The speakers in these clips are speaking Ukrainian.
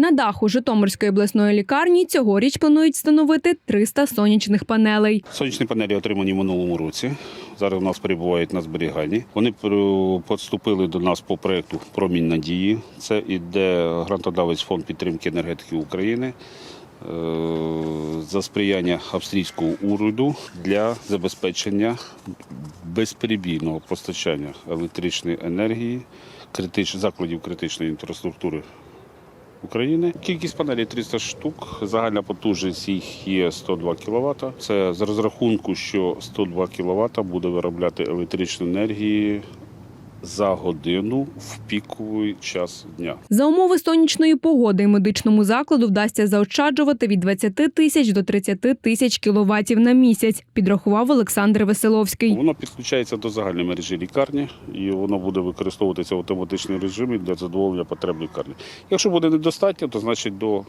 На даху Житомирської обласної лікарні цьогоріч планують встановити 300 сонячних панелей. Сонячні панелі отримані в минулому році. Зараз у нас перебувають на зберіганні. Вони поступили до нас по проекту Промінь надії. Це іде грантодавець фонд підтримки енергетики України е, за сприяння австрійського уряду для забезпечення безперебійного постачання електричної енергії критич... закладів критичної інфраструктури України. Кількість панелей 300 штук. Загальна потужність їх є 102 кВт. Це з розрахунку, що 102 кВт буде виробляти електричну енергії за годину в піковий час дня. За умови сонячної погоди медичному закладу вдасться заощаджувати від 20 тисяч до 30 тисяч кіловатів на місяць, підрахував Олександр Веселовський. Воно підключається до загальної мережі лікарні і воно буде використовуватися в автоматичному режимі для задоволення потреб лікарні. Якщо буде недостатньо, то значить до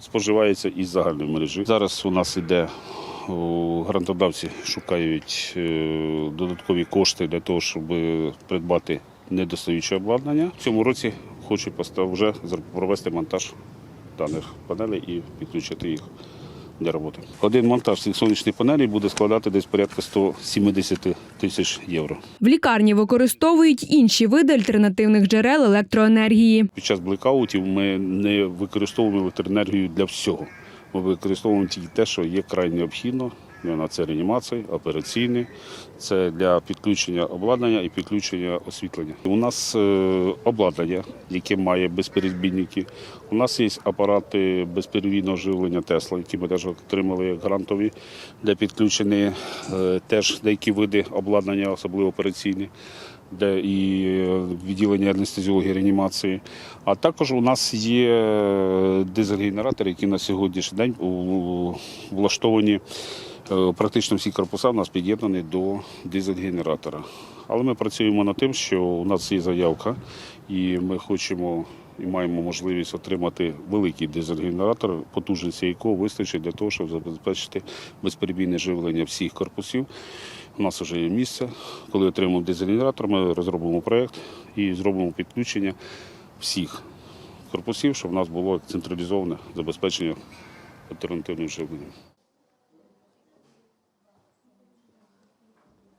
споживається із загальної мережі. Зараз у нас іде грантодавці шукають е, додаткові кошти для того, щоб придбати недостаюче обладнання. В цьому році хочуть постав- вже провести монтаж даних панелей і підключити їх для роботи. Один монтаж цих сонячних панелей буде складати десь порядка 170 тисяч євро. В лікарні використовують інші види альтернативних джерел електроенергії. Під час блекаутів ми не використовуємо електроенергію для всього. Використовуємо тільки те, що є край необхідно. На це реанімації, операційні, це для підключення обладнання і підключення освітлення. У нас е, обладнання, яке має безперебійники. У нас є апарати безперебійного живлення Тесла, які ми теж отримали грантові для підключення е, теж деякі види обладнання, особливо операційні де і е, відділення анестезіології реанімації. А також у нас є дизель-генератори, які на сьогоднішній день влаштовані. Е, Практично всі корпуса у нас під'єднані до дизель-генератора. Але ми працюємо над тим, що у нас є заявка, і ми хочемо і маємо можливість отримати великий дизель-генератор, потужності якого вистачить для того, щоб забезпечити безперебійне живлення всіх корпусів. У нас вже є місце. Коли отримаємо дизель-генератор, ми розробимо проєкт і зробимо підключення всіх корпусів, щоб у нас було централізоване забезпечення альтернативним живленням.